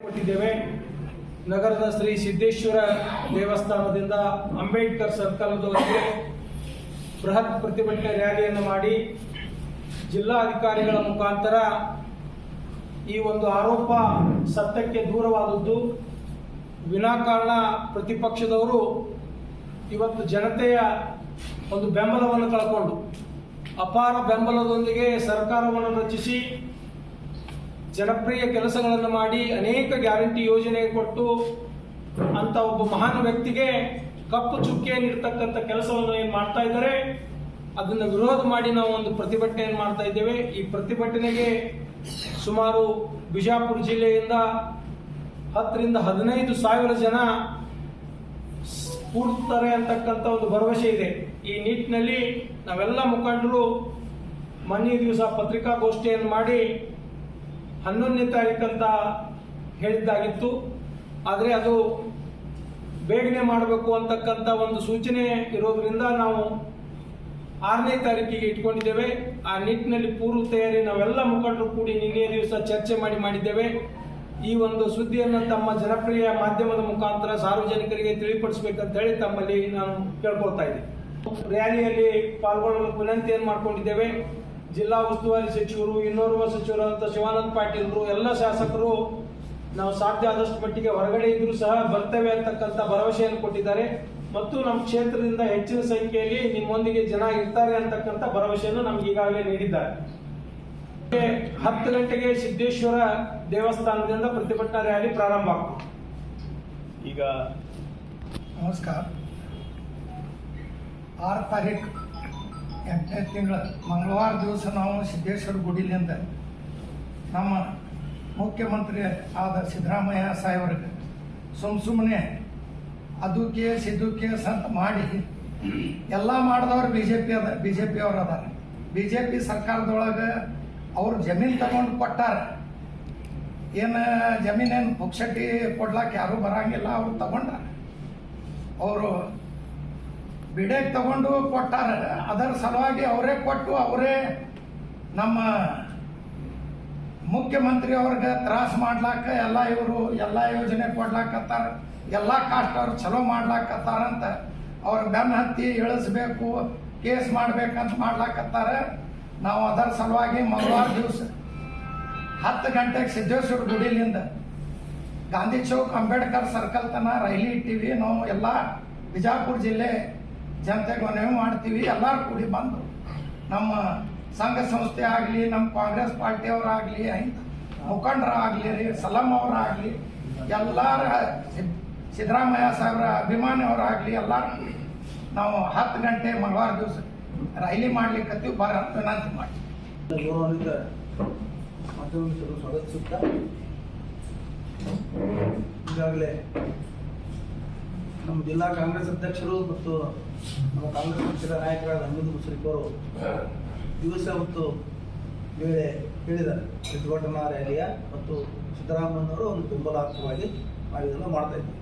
ಕೊಟ್ಟಿದ್ದೇವೆ. ನಗರದ ಶ್ರೀ ಸಿದ್ದೇಶ್ವರ ದೇವಸ್ಥಾನದಿಂದ ಅಂಬೇಡ್ಕರ್ ಸರ್ಕಲ್ದವರೆಗೆ ಬೃಹತ್ ಪ್ರತಿಭಟನೆ ರ್ಯಾಲಿಯನ್ನು ಮಾಡಿ ಜಿಲ್ಲಾಧಿಕಾರಿಗಳ ಮುಖಾಂತರ ಈ ಒಂದು ಆರೋಪ ಸತ್ಯಕ್ಕೆ ದೂರವಾದದ್ದು. ವಿನಾಕಾರಣ ಪ್ರತಿಪಕ್ಷದವರು ಇವತ್ತು ಜನತೆಯ ಒಂದು ಬೆಂಬಲವನ್ನು ಕಳ್ಕೊಂಡು ಅಪಾರ ಬೆಂಬಲದೊಂದಿಗೆ ಸರ್ಕಾರವನ್ನು ರಚಿಸಿ ಜನಪ್ರಿಯ ಕೆಲಸಗಳನ್ನು ಮಾಡಿ ಅನೇಕ ಗ್ಯಾರಂಟಿ ಯೋಜನೆ ಕೊಟ್ಟು ಅಂತ ಒಬ್ಬ ಮಹಾನ್ ವ್ಯಕ್ತಿಗೆ ಕಪ್ಪು ಚುಕ್ಕೆ ಕೆಲಸವನ್ನು ಏನು ಮಾಡ್ತಾ ಇದ್ದಾರೆ? ಅದನ್ನು ವಿರೋಧ ಮಾಡಿ ನಾವು ಒಂದು ಪ್ರತಿಭಟನೆಯನ್ನು ಮಾಡ್ತಾ ಇದ್ದೇವೆ? ಈ ಪ್ರತಿಭಟನೆಗೆ ಸುಮಾರು ಬಿಜಾಪುರ ಜಿಲ್ಲೆಯಿಂದ ಹತ್ತರಿಂದ ಹದಿನೈದು ಸಾವಿರ ಜನ ಕೂಡ್ತಾರೆ ಅಂತಕ್ಕಂಥ ಒಂದು ಭರವಸೆ ಇದೆ. ಈ ನಿಟ್ಟಿನಲ್ಲಿ ನಾವೆಲ್ಲ ಮುಖಂಡರು ಮನೆ ದಿವಸ ಪತ್ರಿಕಾಗೋಷ್ಠಿಯನ್ನು ಮಾಡಿ ಹನ್ನೊಂದನೇ ತಾರೀಕಂತ ಹೇಳಿದ್ದಾಗಿತ್ತು. ಆದರೆ ಅದು ಬೇಗನೆ ಮಾಡಬೇಕು ಅಂತಕ್ಕಂಥ ಒಂದು ಸೂಚನೆ ಇರೋದ್ರಿಂದ ನಾವು ಆರನೇ ತಾರೀಕಿಗೆ ಇಟ್ಕೊಂಡಿದ್ದೇವೆ. ಆ ನಿಟ್ಟಿನಲ್ಲಿ ಪೂರ್ವ ತಯಾರಿ ನಾವೆಲ್ಲ ಮುಖಂಡರು ಕೂಡಿ ನಿನ್ನೆ ದಿವಸ ಚರ್ಚೆ ಮಾಡಿ ಮಾಡಿದ್ದೇವೆ. ಈ ಒಂದು ಸುದ್ದಿಯನ್ನು ತಮ್ಮ ಜನಪ್ರಿಯ ಮಾಧ್ಯಮದ ಮುಖಾಂತರ ಸಾರ್ವಜನಿಕರಿಗೆ ತಿಳಿಪಡಿಸಬೇಕಂತ ಹೇಳಿ ತಮ್ಮಲ್ಲಿ ನಾನು ಕೇಳ್ಕೊಳ್ತಾ ಇದ್ದೀನಿ. ರ್ಯಾಲಿಯಲ್ಲಿ ಪಾಲ್ಗೊಳ್ಳಲು ವಿನಂತಿಯನ್ನು ಮಾಡ್ಕೊಂಡಿದ್ದೇವೆ. ಜಿಲ್ಲಾ ಉಸ್ತುವಾರಿ ಸಚಿವರು ಇನ್ನೋರ್ವ ಸಚಿವರಾದಂಥ ಶಿವಾನಂದ ಪಾಟೀಲ್ರು ಎಲ್ಲ ಶಾಸಕರು ನಾವು ಸಾಧ್ಯ ಆದಷ್ಟು ಮಟ್ಟಿಗೆ ಹೊರಗಡೆ ಇದ್ರೂ ಸಹ ಬರ್ತೇವೆ ಅಂತಕ್ಕಂಥ ಭರವಸೆಯನ್ನು ಕೊಟ್ಟಿದ್ದಾರೆ. ಮತ್ತು ನಮ್ಮ ಕ್ಷೇತ್ರದಿಂದ ಹೆಚ್ಚಿನ ಸಂಖ್ಯೆಯಲ್ಲಿ ನಿಮ್ಮೊಂದಿಗೆ ಜನ ಇರ್ತಾರೆ ಅಂತಕ್ಕಂಥ ಭರವಸೆಯನ್ನು ನಮ್ಗೆ ಈಗಾಗಲೇ ನೀಡಿದ್ದಾರೆ. ಹತ್ತು ಗಂಟೆಗೆ ಸಿದ್ದೇಶ್ವರ ದೇವಸ್ಥಾನದಿಂದ ಪ್ರತಿಭಟನಾ ರ್ಯಾಲಿ ಪ್ರಾರಂಭ ಆಗ್ತದೆ. ಈಗ ನಮಸ್ಕಾರ. ಆರು ತಾರೀಕು ಎಂಟನೇ ತಿಂಗಳ ಮಂಗಳವಾರ ದಿವಸ ನಾವು ಸಿದ್ದೇಶ್ವರ ಗುಡಿಲಿಂದ ನಮ್ಮ ಮುಖ್ಯಮಂತ್ರಿ ಆದ ಸಿದ್ದರಾಮಯ್ಯ ಸಾಹೇಬ್ರಿಗೆ ಸುಮ್ ಸುಮ್ಮನೆ ಅದು ಕೇಸ್ ಇದು ಕೇಸ್ ಅಂತ ಮಾಡಿ ಎಲ್ಲ ಮಾಡಿದವ್ರು ಬಿ ಜೆ ಪಿ ಅದ ಬಿ ಜೆ ಪಿ ಅವ್ರು ಅದಾರ. ಬಿ ಜೆ ಪಿ ಸರ್ಕಾರದೊಳಗೆ ಅವ್ರು ಜಮೀನು ತಗೊಂಡು ಕೊಟ್ಟಾರ. ಏನು ಜಮೀನೇನು ಪುಕ್ಷಟ್ಟಿ ಕೊಡ್ಲಾಕ ಯಾರೂ ಬರಂಗಿಲ್ಲ, ಅವ್ರು ತಗೊಂಡಾರ. ಅವರು ಬಿಡೆಗೆ ತಗೊಂಡು ಕೊಟ್ಟಾರ. ಅದರ ಸಲುವಾಗಿ ಅವರೇ ಕೊಟ್ಟು ಅವರೇ ನಮ್ಮ ಮುಖ್ಯಮಂತ್ರಿ ಅವ್ರಿಗೆ ತ್ರಾಸ ಮಾಡ್ಲಾಕ, ಎಲ್ಲ ಇವರು ಎಲ್ಲ ಯೋಜನೆ ಕೊಡ್ಲಾಕತ್ತಾರ, ಎಲ್ಲ ಕಾಸ್ಟ್ ಅವ್ರು ಚಲೋ ಮಾಡ್ಲಾಕತ್ತಾರಂತ ಅವ್ರ ಬೆನ್ನ ಹತ್ತಿ ಇಳಿಸ್ಬೇಕು, ಕೇಸ್ ಮಾಡ್ಬೇಕಂತ ಮಾಡ್ಲಾಕತ್ತಾರ. ನಾವು ಅದರ ಸಲುವಾಗಿ ಮಂಗಳವಾರ ದಿವಸ ಹತ್ತು ಗಂಟೆಗೆ ಸಿದ್ದೇಶ್ವರ ಗುಡಿಲಿಂದ ಗಾಂಧಿ ಚೌಕ್ ಅಂಬೇಡ್ಕರ್ ಸರ್ಕಲ್ ತನ ರೈಲಿ ಇಟ್ಟಿವಿ. ನಾವು ಎಲ್ಲ ಬಿಜಾಪುರ ಜಿಲ್ಲೆ ಜನತೆಗೆ ಮನವಿ ಮಾಡ್ತೀವಿ, ಎಲ್ಲರೂ ಕೂಡಿ ಬಂದು ನಮ್ಮ ಸಂಘ ಸಂಸ್ಥೆ ಆಗಲಿ, ನಮ್ಮ ಕಾಂಗ್ರೆಸ್ ಪಾರ್ಟಿಯವರಾಗಲಿ ಮುಖಂಡರಾಗಲಿ, ರೀ, ಸಲಂ ಅವರಾಗಲಿ, ಎಲ್ಲರ ಸಿದ್- ಸಿದ್ದರಾಮಯ್ಯ ಸಾಹೇಬ್ರ ಅಭಿಮಾನಿಯವರಾಗಲಿ, ಎಲ್ಲರೂ ನಾವು ಹತ್ತು ಗಂಟೆ ಮಂಗಳವಾರ ದಿವಸ ರೈಲಿ ಮಾಡ್ಲಿಕ್ಕತ್ತೀವಿ, ಬರ ವಿನಂತಿ ಮಾಡಿ ಸ್ವಾಗತಿಸುತ್ತಾ ಈಗಾಗಲೇ ನಮ್ಮ ಜಿಲ್ಲಾ ಕಾಂಗ್ರೆಸ್ ಅಧ್ಯಕ್ಷರು ಮತ್ತು ನಮ್ಮ ಕಾಂಗ್ರೆಸ್ ಪಕ್ಷದ ನಾಯಕರಾದ ಅಮೃತ್ ಮುಸ್ರಿಕ್ ಅವರು ದಿವಸ ಮತ್ತು ವೇಳೆ ಹೇಳಿದ್ದಾರೆ. ಪ್ರತಿಭಟನಾ ರ್ಯಾಲಿಯ ಮತ್ತು ಸಿದ್ದರಾಮಯ್ಯನವರು ಒಂದು ಬೆಂಬಲಾತ್ಮಕವಾಗಿ ನಾವು ಇದನ್ನು ಮಾಡ್ತಾ ಇದ್ದೀವಿ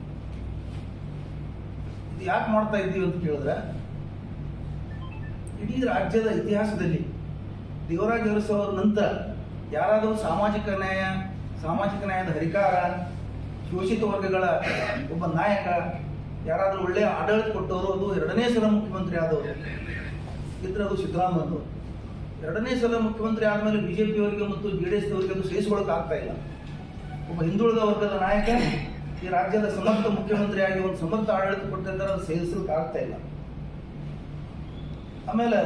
ಇದು ಯಾಕೆ ಮಾಡ್ತಾ ಇದ್ದೀವಿ ಅಂತ ಕೇಳಿದ್ರೆ, ಇಡೀ ರಾಜ್ಯದ ಇತಿಹಾಸದಲ್ಲಿ ದೇವರಾಜ ಅರಸು ಅವರ ನಂತರ ಯಾರಾದರೂ ಸಾಮಾಜಿಕ ನ್ಯಾಯ, ಸಾಮಾಜಿಕ ನ್ಯಾಯದ ಹರಿಕಾರ, ಶೋಷಿತ ವರ್ಗಗಳ ಒಬ್ಬ ನಾಯಕ ಯಾರಾದರೂ ಒಳ್ಳೆ ಆಡಳಿತ ಕೊಟ್ಟವರು ಅದು ಎರಡನೇ ಸಲ ಮುಖ್ಯಮಂತ್ರಿ ಆದವರು. ಇದ್ರೆ ಅದು ಸಿದ್ದರಾಮಯ್ಯ ಎರಡನೇ ಸಲ ಮುಖ್ಯಮಂತ್ರಿ ಆದಮೇಲೆ ಬಿ ಜೆ ಮತ್ತು ಜೆ ಡಿ ಎಸ್ನವರಿಗೆ ಅದು ಸಹಿಸಿಕೊಳ್ಳೋಕೆ ಆಗ್ತಾ ಇಲ್ಲ. ಒಬ್ಬ ಹಿಂದುಳಿದ ವರ್ಗದ ನಾಯಕ ಈ ರಾಜ್ಯದ ಸಮರ್ಥ ಮುಖ್ಯಮಂತ್ರಿಯಾಗಿ ಒಂದು ಸಮರ್ಥ ಆಡಳಿತ ಕೊಟ್ಟಿದ್ದಾರೆ ಅದು ಸಹಿಸಲಿಕ್ಕೆ ಆಗ್ತಾ ಇಲ್ಲ. ಆಮೇಲೆ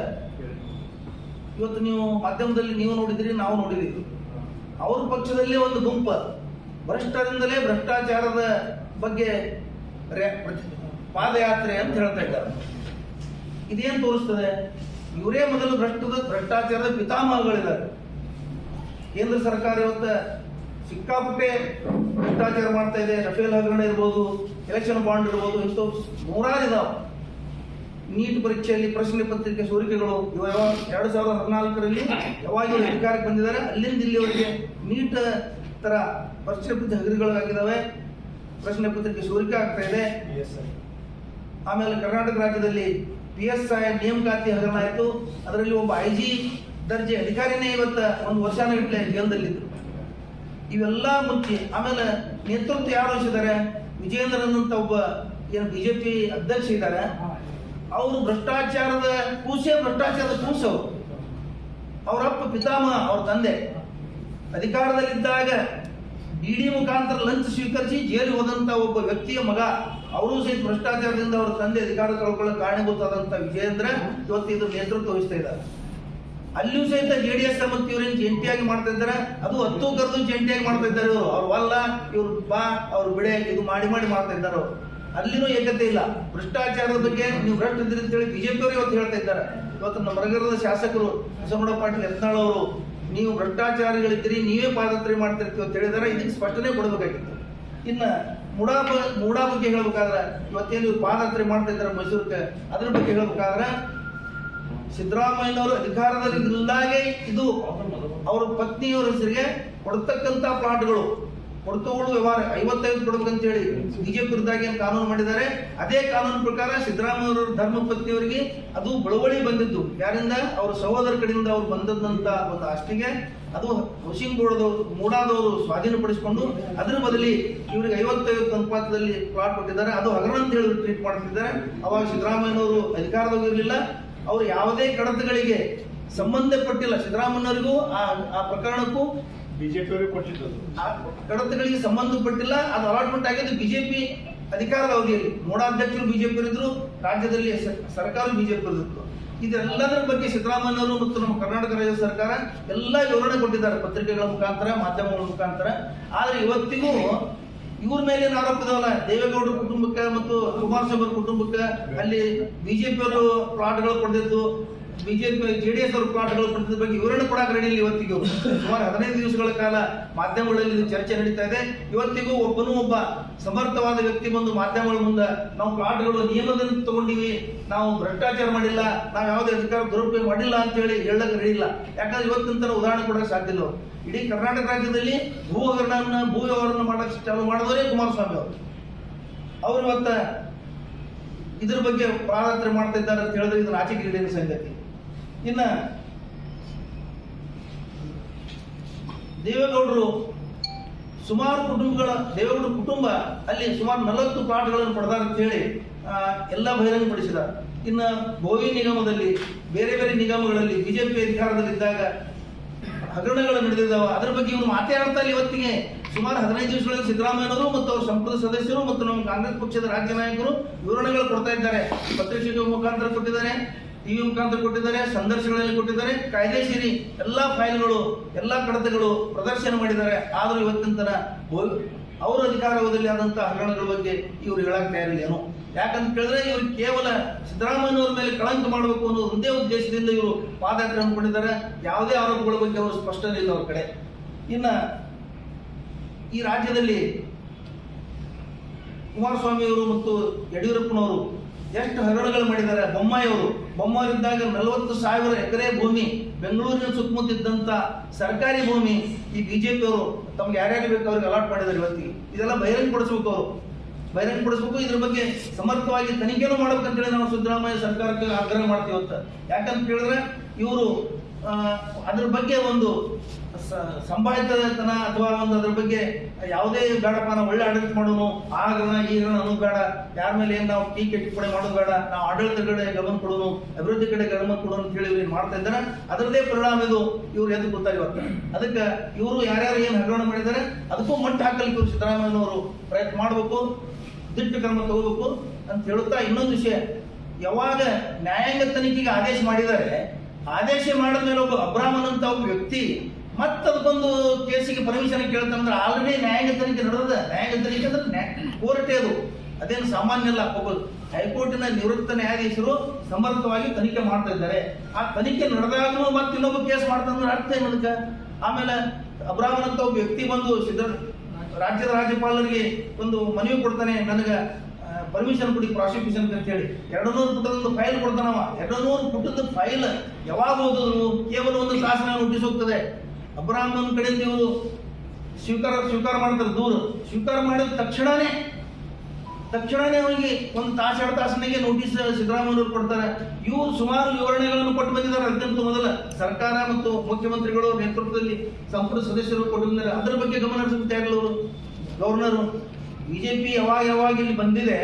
ಇವತ್ತು ನೀವು ಮಾಧ್ಯಮದಲ್ಲಿ ನೀವು ನೋಡಿದಿರಿ, ನಾವು ನೋಡಿದ್ದೀವಿ ಅವ್ರ ಪಕ್ಷದಲ್ಲೇ ಒಂದು ಗುಂಪು. ಭ್ರಷ್ಟರಿಂದಲೇ ಭ್ರಷ್ಟಾಚಾರದ ಬಗ್ಗೆ ಪಾದಯಾತ್ರೆ ಅಂತ ಹೇಳ್ತಾ ಇದ್ದಾರೆ. ಇದೇನ್ ತೋರಿಸ್ತದೆ? ಇವರೇ ಮೊದಲು ಭ್ರಷ್ಟದ ಭ್ರಷ್ಟಾಚಾರದ ಪಿತಾಮಹಗಳಿದ್ದಾರೆ. ಕೇಂದ್ರ ಸರ್ಕಾರ ಇವತ್ತು ಸಿಕ್ಕಾಪಟ್ಟೆ ಭ್ರಷ್ಟಾಚಾರ ಮಾಡ್ತಾ ಇದೆ. ರಫೇಲ್ ಹಗರಣ ಇರ್ಬೋದು ಎಲೆಕ್ಷನ್ ಬಾಂಡ್ ಇರ್ಬೋದು ಇಂಥವು ನೂರಾರು ಇದಾವೆ ನೀಟ್ ಪರೀಕ್ಷೆಯಲ್ಲಿ ಪ್ರಶ್ನೆ ಪತ್ರಿಕೆ ಸೋರಿಕೆಗಳು. ಇವ ಎರಡು ಸಾವಿರದ ಹದಿನಾಲ್ಕರಲ್ಲಿ ಯಾವಾಗ ಅಧಿಕಾರಕ್ಕೆ ಬಂದಿದ್ದಾರೆ. ಅಲ್ಲಿಂದ ಇಲ್ಲಿವರೆಗೆ ನೀಟ್ ತರ ಪ್ರಶ್ನೆ ಪತ್ರಿಕೆ ಹಗರಿಗಳಾಗಿದ್ದಾವೆ ಪ್ರಶ್ನೆ ಪತ್ರಿಕೆ ಸೋರಿಕೆ ಆಗ್ತಾ ಇದೆ. ಆಮೇಲೆ ಕರ್ನಾಟಕ ರಾಜ್ಯದಲ್ಲಿ ಪಿ ಎಸ್ ಐ ನೇಮಕಾತಿ ಹಗರಣ ಆಯಿತು. ಅದರಲ್ಲಿ ಒಬ್ಬ ಐ ಜಿ ದರ್ಜೆ ಅಧಿಕಾರಿನೇ ಇವತ್ತ ಒಂದು ವರ್ಷನ ಇಟ್ಲೆ ಜೈಲದಲ್ಲಿದ್ರು. ಇವೆಲ್ಲ ಮುಚ್ಚಿ ಆಮೇಲೆ ನೇತೃತ್ವ ಯಾರು ವಹಿಸಿದ್ದಾರೆ? ವಿಜೇಂದ್ರನ್ ಅಂತ ಒಬ್ಬ ಏನು ಬಿಜೆಪಿ ಅಧ್ಯಕ್ಷ ಇದ್ದಾರೆ. ಅವರು ಭ್ರಷ್ಟಾಚಾರದ ಕೂಸೆ ಭ್ರಷ್ಟಾಚಾರದ ಕೂಸು ಅವರಪ್ಪ ಪಿತಾಮಹ ಅವ್ರ ತಂದೆ. ಅಧಿಕಾರದಲ್ಲಿದ್ದಾಗ ಇಡಿ ಮುಖಾಂತರ ಲಂಚ ಸ್ವೀಕರಿಸಿ ಜೈಲು ಹೋದಂತ ಒಬ್ಬ ವ್ಯಕ್ತಿಯ ಮಗ, ಅವರು ಸಹಿತ ಭ್ರಷ್ಟಾಚಾರದಿಂದ ಅವರ ತಂದೆ ಅಧಿಕಾರ ಕಳ್ಕೊಳ್ಳೋಕೆ ಕಾರಣಭೂತವಾದಂತ ವಿಜಯೇಂದ್ರ ಇವತ್ತು ಇದು ನೇತೃತ್ವ ವಹಿಸ್ತಾ ಇದ್ದಾರೆ. ಅಲ್ಲಿಯೂ ಸಹಿತ ಜೆ ಡಿ ಎಸ್ ಮತ್ತು ಇವ್ರೇನು ಜಂಟಿಯಾಗಿ ಮಾಡ್ತಾ ಇದ್ದಾರೆ? ಅದು ಹತ್ತು ಕರೆದು ಜಂಟಿಯಾಗಿ ಮಾಡ್ತಾ ಇದ್ದಾರೆ ಇವರು. ಅವ್ರು ವಲ್ಲ ಇವ್ರು ಬಾ, ಅವ್ರು ಬಿಡೆ, ಇದು ಮಾಡಿ ಮಾಡಿ ಮಾಡ್ತಾ ಇದ್ದಾರೆ ಅವರು. ಅಲ್ಲಿನೂ ಏಕತೆ ಇಲ್ಲ. ಭ್ರಷ್ಟಾಚಾರದ ಬಗ್ಗೆ ನೀವು ಭ್ರಷ್ಟ ಇದ್ದೀರಿ ಅಂತೇಳಿ ಬಿಜೆಪಿಯವರು ಇವತ್ತು ಹೇಳ್ತಾ ಇದ್ದಾರೆ. ಇವತ್ತು ನಮ್ಮ ನಗರದ ಶಾಸಕರು ಬಸವಣ್ಣ ಪಾಟೀಲ್ ಯತ್ನಾಳ್ ಅವರು ನೀವು ಭ್ರಷ್ಟಾಚಾರಿಗಳಿದ್ದೀರಿ ನೀವೇ ಪಾದತ್ರೆ ಮಾಡ್ತಿರ್ತೀವಿ ಅಂತ ಹೇಳಿದಾರೆ ಇದಕ್ಕೆ ಸ್ಪಷ್ಟನೆ ಕೊಡಬೇಕಾಗಿತ್ತು. ಇನ್ನು ಮೂಡಾ ಮೂಡಾ ಬಗ್ಗೆ ಹೇಳ್ಬೇಕಾದ್ರೆ ಇವತ್ತೇನು ಇವ್ರು ಪಾದಯಾತ್ರೆ ಮಾಡ್ತಾ ಇದ್ದಾರೆ ಮೈಸೂರಿಗೆ ಅದ್ರ ಬಗ್ಗೆ ಹೇಳ್ಬೇಕಾದ್ರೆ ಸಿದ್ದರಾಮಯ್ಯನವರು ಅಧಿಕಾರದಲ್ಲಿ ಇದ್ದಾಗೆ ಇದು ಅವರ ಪತ್ನಿಯವರ ಹೆಸರಿಗೆ ಕೊಡ್ತಕ್ಕಂಥ ಪ್ಲಾಟ್ಗಳು. ಕೊಡ್ತುಗಳು ವ್ಯವಹಾರ, ಐವತ್ತೈದು ಕೊಡ್ಬೇಕಂತ ಹೇಳಿ ಬಿಜೆಪಿ ವಿರುದ್ಧ ಏನು ಕಾನೂನು ಮಾಡಿದ್ದಾರೆ, ಅದೇ ಕಾನೂನು ಪ್ರಕಾರ ಸಿದ್ದರಾಮಯ್ಯ ಧರ್ಮ ಪತ್ನಿಯವರಿಗೆ ಅದು ಬಳುವಳಿ ಬಂದಿದ್ದು. ಯಾರಿಂದ? ಅವ್ರ ಸಹೋದರ ಕಡೆಯಿಂದ ಅವ್ರು ಬಂದದಂತ ಒಂದು ಅಷ್ಟಿಗೆ ಅದು ಹೌಸಿಂಗ್ ಬೋರ್ಡ್ದವರು, ಮೂಡಾದವರು ಸ್ವಾಧೀನಪಡಿಸಿಕೊಂಡು ಅದರ ಬದಲಿ ಇವರಿಗೆ ಐವತ್ತೈವತ್ತು ಅನುಪಾತದಲ್ಲಿ ಪ್ಲಾಟ್ ಕೊಟ್ಟಿದ್ದಾರೆ. ಅದು ಹಗರಣ ಅಂತ ಹೇಳಿ ಟ್ರೀಟ್ ಮಾಡ್ತಿದ್ದಾರೆ. ಅವಾಗ ಸಿದ್ದರಾಮಯ್ಯನವರು ಅಧಿಕಾರದಾಗ ಇರಲಿಲ್ಲ. ಅವರು ಯಾವುದೇ ಕಡತಗಳಿಗೆ ಸಂಬಂಧಪಟ್ಟಿಲ್ಲ ಸಿದ್ದರಾಮಯ್ಯನವರಿಗೂ ಆ ಪ್ರಕರಣಕ್ಕೂ. ಬಿಜೆಪಿ ಅವರಿಗೆ ಕೊಟ್ಟಿದ್ದು ಆ ಕಡತಗಳಿಗೆ ಸಂಬಂಧಪಟ್ಟಿಲ್ಲ, ಅದು ಅಲಾಟ್ಮೆಂಟ್ ಆಗಿದ್ದು ಬಿಜೆಪಿ ಅಧಿಕಾರದ ಅವಧಿಯಲ್ಲಿ. ಮೂಡಾಧ್ಯಕ್ಷರು ಬಿಜೆಪಿ ಇದ್ರು ರಾಜ್ಯದಲ್ಲಿ ಸರ್ಕಾರ ಬಿಜೆಪಿ ಇರ್ತಿತ್ತು ಇದೆಲ್ಲದರ ಬಗ್ಗೆ ಸಿದ್ದರಾಮಯ್ಯವರು ಮತ್ತು ನಮ್ಮ ಕರ್ನಾಟಕ ರಾಜ್ಯ ಸರ್ಕಾರ ಎಲ್ಲ ವಿವರಣೆ ಕೊಟ್ಟಿದ್ದಾರೆ ಪತ್ರಿಕೆಗಳ ಮುಖಾಂತರ, ಮಾಧ್ಯಮಗಳ ಮುಖಾಂತರ. ಆದ್ರೆ ಇವತ್ತಿಗೂ ಇವ್ರ ಮೇಲೆ ಏನು ಆರೋಪ ಇದಾವಲ್ಲ? ದೇವೇಗೌಡರ ಕುಟುಂಬಕ್ಕೆ ಮತ್ತು ಕುಮಾರಸ್ವಾಮಿ ಅವರ ಕುಟುಂಬಕ್ಕೆ ಅಲ್ಲಿ ಬಿಜೆಪಿ ಅವರು ಪ್ಲಾಟ್ಗಳು ಪಡೆದಿದ್ದು ಬಿಜೆಪಿ ಜೆಡಿಎಸ್ ಅವರು ಪ್ಲಾಟ್ಗಳು ಕೊಟ್ಟಿದ್ದ ಬಗ್ಗೆ ವಿವರಣೆ ಕೂಡ ಇಲ್ಲ ಇವತ್ತಿಗೂ. ಸುಮಾರು ಹದಿನೈದು ದಿವಸಗಳ ಕಾಲ ಮಾಧ್ಯಮಗಳಲ್ಲಿ ಇದು ಚರ್ಚೆ ನಡೀತಾ ಇದೆ. ಇವತ್ತಿಗೂ ಒಬ್ಬನೂ ಒಬ್ಬ ಸಮರ್ಥವಾದ ವ್ಯಕ್ತಿ ಬಂದು ಮಾಧ್ಯಮಗಳ ಮುಂದೆ ನಾವು ಪ್ಲಾಟ್ಗಳು ನಿಯಮದಿಂದ ತಗೊಂಡಿವಿ. ನಾವು ಭ್ರಷ್ಟಾಚಾರ ಮಾಡಿಲ್ಲ. ನಾವು ಯಾವುದೇ ಅಧಿಕಾರ ದುರುಪಯೋಗ ಮಾಡಿಲ್ಲ ಅಂತ ಹೇಳಿ ಹೇಳಕ್ ಯಾಕಂದ್ರೆ ಇವತ್ತಿನ ಉದಾಹರಣೆ ಕೊಡಕ್ಕೆ ಸಾಧ್ಯ ಇಲ್ಲ ಇಡೀ ಕರ್ನಾಟಕ ರಾಜ್ಯದಲ್ಲಿ ಭೂ ಹಗರಣವನ್ನ ಭೂ ವ್ಯವಹಾರವನ್ನು ಮಾಡಕ್ಕೆ ಚಾಲು ಮಾಡಿದವರೇ ಕುಮಾರಸ್ವಾಮಿ ಅವರು. ಅವರು ಇವತ್ತ ಇದ್ರ ಬಗ್ಗೆ ಪಾದಯಾತ್ರೆ ಮಾಡ್ತಾ ಇದ್ದಾರೆ ಅಂತ ಹೇಳಿದ್ರೆ ಇದು ಆಚೆ ಈಡೇನ ಸಂಗತಿ ಇನ್ನ ದೇವೇಗೌಡರು ಸುಮಾರು ಕುಟುಂಬಗಳ ದೇವೇಗೌಡ ಕುಟುಂಬ ಅಲ್ಲಿ ಸುಮಾರು ನಲವತ್ತು ಪ್ಲಾಟ್ಗಳನ್ನು ಪಡೆದಾರ ಅಂತ ಹೇಳಿ ಎಲ್ಲ ಬಹಿರಂಗಪಡಿಸಿದ. ಇನ್ನು ಭೋವಿ ನಿಗಮದಲ್ಲಿ, ಬೇರೆ ಬೇರೆ ನಿಗಮಗಳಲ್ಲಿ, ಬಿಜೆಪಿ ಅಧಿಕಾರದಲ್ಲಿದ್ದಾಗ ಹಗರಣಗಳು ನಡೆದಿದ್ದಾವೆ. ಅದರ ಬಗ್ಗೆ ಇವನು ಮಾತಾಡ್ತಾ ಇಲ್ಲ ಇವತ್ತಿಗೆ. ಸುಮಾರು ಹದಿನೈದು ದಿವಸಗಳಲ್ಲಿ ಸಿದ್ದರಾಮಯ್ಯನವರು ಮತ್ತು ಅವರ ಸಂಪುಟ ಸದಸ್ಯರು ಮತ್ತು ನಮ್ಮ ಕಾಂಗ್ರೆಸ್ ಪಕ್ಷದ ರಾಜ್ಯ ನಾಯಕರು ವಿವರಣೆಗಳು ಕೊಡ್ತಾ ಇದ್ದಾರೆ. ಪತ್ರಿಕೆಗಳ ಮುಖಾಂತರ ಕೊಟ್ಟಿದ್ದಾರೆ. ಟಿವಿ ಮುಖಾಂತರ ಕೊಟ್ಟಿದ್ದಾರೆ, ಸಂದರ್ಶನಗಳಲ್ಲಿ ಕೊಟ್ಟಿದ್ದಾರೆ, ಕಾಯ್ದೆಶೀರಿ ಎಲ್ಲಾ ಫೈಲ್ಗಳು, ಎಲ್ಲಾ ಕಡತಗಳು ಪ್ರದರ್ಶನ ಮಾಡಿದ್ದಾರೆ. ಆದರೂ ಇವತ್ತಿನ ತನ ಅವರ ಅಧಿಕಾರ ಆದಂತಹ ಹಗರಣಗಳ ಬಗ್ಗೆ ಇವರು ಹೇಳಕ್ ತಯಾರಿಲ್ಲೇನು. ಯಾಕಂತ ಕೇಳಿದ್ರೆ ಇವರು ಕೇವಲ ಸಿದ್ದರಾಮಯ್ಯವರ ಮೇಲೆ ಕಳಂಕ ಮಾಡಬೇಕು ಅನ್ನೋ ಒಂದೇ ಉದ್ದೇಶದಿಂದ ಇವರು ಪಾದಯಾತ್ರೆ ಹಮ್ಮಿಕೊಂಡಿದ್ದಾರೆ. ಯಾವುದೇ ಆರೋಪಗಳ ಬಗ್ಗೆ ಅವರು ಸ್ಪಷ್ಟನೆ ಇಲ್ಲ ಅವ್ರ ಕಡೆ. ಇನ್ನ ಈ ರಾಜ್ಯದಲ್ಲಿ ಕುಮಾರಸ್ವಾಮಿ ಅವರು ಮತ್ತು ಯಡಿಯೂರಪ್ಪನವರು ಎಷ್ಟು ಹಗರಣಗಳು ಮಾಡಿದ್ದಾರೆ? ಬೊಮ್ಮಾಯಿಯವರು. ಬೊಮ್ಮಾಯಿದ್ದಾಗ ನಲವತ್ತು ಸಾವಿರ ಎಕರೆ ಭೂಮಿ, ಬೆಂಗಳೂರಿನ ಸುತ್ತಮುತ್ತ ಇದ್ದಂತ ಸರ್ಕಾರಿ ಭೂಮಿ ಈ ಬಿಜೆಪಿ ಅವರು ತಮ್ಗೆ ಯಾರ್ಯಾರು ಬೇಕು ಅವ್ರಿಗೆ ಅಲಾಟ್ ಮಾಡಿದ್ದಾರೆ ಇವತ್ತಿಗೆ. ಇದೆಲ್ಲ ಬಹಿರಂಗಪಡಿಸ್ಬೇಕು ಅವರು. ಬಹಿರಂಗಪಡಿಸ್ಬೇಕು, ಇದ್ರ ಬಗ್ಗೆ ಸಮರ್ಥವಾಗಿ ತನಿಖೆನೂ ಮಾಡ್ಬೇಕಂತೇಳಿ ನಾವು ಸಿದ್ದರಾಮಯ್ಯ ಸರ್ಕಾರಕ್ಕೆ ಆಗ್ರಹ ಮಾಡ್ತೀವಿ ಅಂತ. ಯಾಕಂತ ಹೇಳಿದ್ರೆ ಇವರು ಅದ್ರ ಬಗ್ಗೆ ಒಂದು ಸ- ಸಂಭಾವಿತತನ ಅಥವಾ ಒಂದು ಅದ್ರ ಬಗ್ಗೆ ಯಾವುದೇ ಬೇಡಪ್ಪ, ನಾವು ಒಳ್ಳೆ ಆಡಳಿತ ಮಾಡೋನು ಆ ಈಗ ಅನ್ನೋದು ಬೇಡ. ಯಾರ ಮೇಲೆ ಏನು ನಾವು ಟೀಕೆ ಟಿಪ್ಪಣಿ ಮಾಡೋದು ಬೇಡ. ನಾವು ಆಡಳಿತ ಕಡೆ ಗಮನ ಕೊಡೋನು, ಅಭಿವೃದ್ಧಿ ಕಡೆ ಗಮನ ಕೊಡೋನು ಅಂತ ಹೇಳಿ ಏನು ಮಾಡ್ತಾ ಇದ್ದಾರೆ. ಅದರದೇ ಪರಿಣಾಮ ಇದು ಇವ್ರು ಎದ್ದು ಕೂತಾರೆ ಇವತ್ತು? ಅದಕ್ಕೆ ಇವರು ಯಾರ್ಯಾರು ಏನು ಹಗರಣ ಮಾಡಿದ್ದಾರೆ, ಅದಕ್ಕೂ ಮಟ್ಟ ಹಾಕಲಿಕ್ಕೆ ಇವರು ಸಿದ್ದರಾಮಯ್ಯನವರು ಪ್ರಯತ್ನ ಮಾಡಬೇಕು, ದಿಟ್ಟ ಕ್ರಮ ತಗೋಬೇಕು ಅಂತ ಹೇಳುತ್ತಾ ಇನ್ನೊಂದು ವಿಷಯ. ಯಾವಾಗ ನ್ಯಾಯಾಂಗ ತನಿಖೆಗೆ ಆದೇಶ ಮಾಡಿದ್ದಾರೆ, ಆದೇಶ ಮಾಡಿದ ಮೇಲೆ ಒಬ್ಬ ಅಬ್ರಾಹ್ಮನ್ ಅಂತ ಒಬ್ಬ ವ್ಯಕ್ತಿ ಅದಕ್ಕೊಂದು ಕೇಸಿಗೆ ಪರ್ಮಿಷನ್ ಕೇಳ್ತಾನಂದ್ರೆ ಆಲ್ರೆಡಿ ನ್ಯಾಯಾಂಗ ತನಿಖೆ ನಡೆದ ನ್ಯಾಯಾಂಗ ತನಿಖೆ ಅಂದ್ರೆ ಕೋರ್ಟೇ ಅದು. ಅದೇನು ಸಾಮಾನ್ಯ ಅಲ್ಲ, ಹೋಗೋದು. ಹೈಕೋರ್ಟಿನ ನಿವೃತ್ತ ನ್ಯಾಯಾಧೀಶರು ಸಮರ್ಥವಾಗಿ ತನಿಖೆ ಮಾಡ್ತಾ ಇದ್ದಾರೆ. ಆ ತನಿಖೆ ನಡೆದಾಗಲೂ ಮತ್ತೆ ಇನ್ನೊಬ್ಬ ಕೇಸ್ ಮಾಡ್ತಂದ್ರೆ ಅರ್ಥ ಏನು ಅದಕ್ಕೆ? ಆಮೇಲೆ ಅಬ್ರಾಹ್ಮನ್ ಅಂತ ಒಬ್ಬ ವ್ಯಕ್ತಿ ಬಂದು ಸಿದ್ಧ ರಾಜ್ಯದ ರಾಜ್ಯಪಾಲರಿಗೆ ಒಂದು ಮನವಿ ಕೊಡ್ತಾನೆ, ನನಗೆ ಪರ್ಮಿಷನ್ ಕೊಡಿ ಪ್ರಾಸಿಕ್ಯೂಷನ್ ಅಂತ ಹೇಳಿ. ಎರಡು ನೂರು ಪುಟದೊಂದು ಫೈಲ್ ಕೊಡ್ತಾನವ. ಎರಡು ನೂರು ಪುಟದ ಫೈಲ್ ಯಾವಾಗ ಓದಿದ್ರು ಕೇವಲ ಒಂದು ಶಾಸನ ನೋಟಿಸ್ ಹೋಗ್ತದೆ. ಅಬ್ರಾಹ್ಮನ್ ಕಡೆಯಿಂದ ಇವರು ಸ್ವೀಕಾರ ಸ್ವೀಕಾರ ಮಾಡ್ತಾರೆ, ದೂರ. ಸ್ವೀಕಾರ ಮಾಡಿದ ತಕ್ಷಣನೇ ತಕ್ಷಣನೇ ಅವನಿಗೆ ಒಂದು ತಾಸು, ಎರಡು ತಾಸಿನಾಗೆ ನೋಟಿಸ್ ಸಿದ್ದರಾಮಯ್ಯವರು ಕೊಡ್ತಾರೆ. ಇವರು ಸುಮಾರು ವಿವರಣೆಗಳನ್ನು ಕೊಟ್ಟು ಬಂದಿದ್ದಾರೆ. ಅತ್ಯಂತ ಮೊದಲ ಸರ್ಕಾರ ಮತ್ತು ಮುಖ್ಯಮಂತ್ರಿಗಳು ನೇತೃತ್ವದಲ್ಲಿ ಸಂಪುಟ ಸದಸ್ಯರು ಕೊಟ್ಟಿದ್ದಾರೆ. ಅದರ ಬಗ್ಗೆ ಗಮನ ಹರಿಸುತ್ತೆ ಅವರು? ಗವರ್ನರು. ಬಿಜೆಪಿ ಯಾವಾಗ ಯಾವಾಗ ಇಲ್ಲಿ ಬಂದಿದೆ,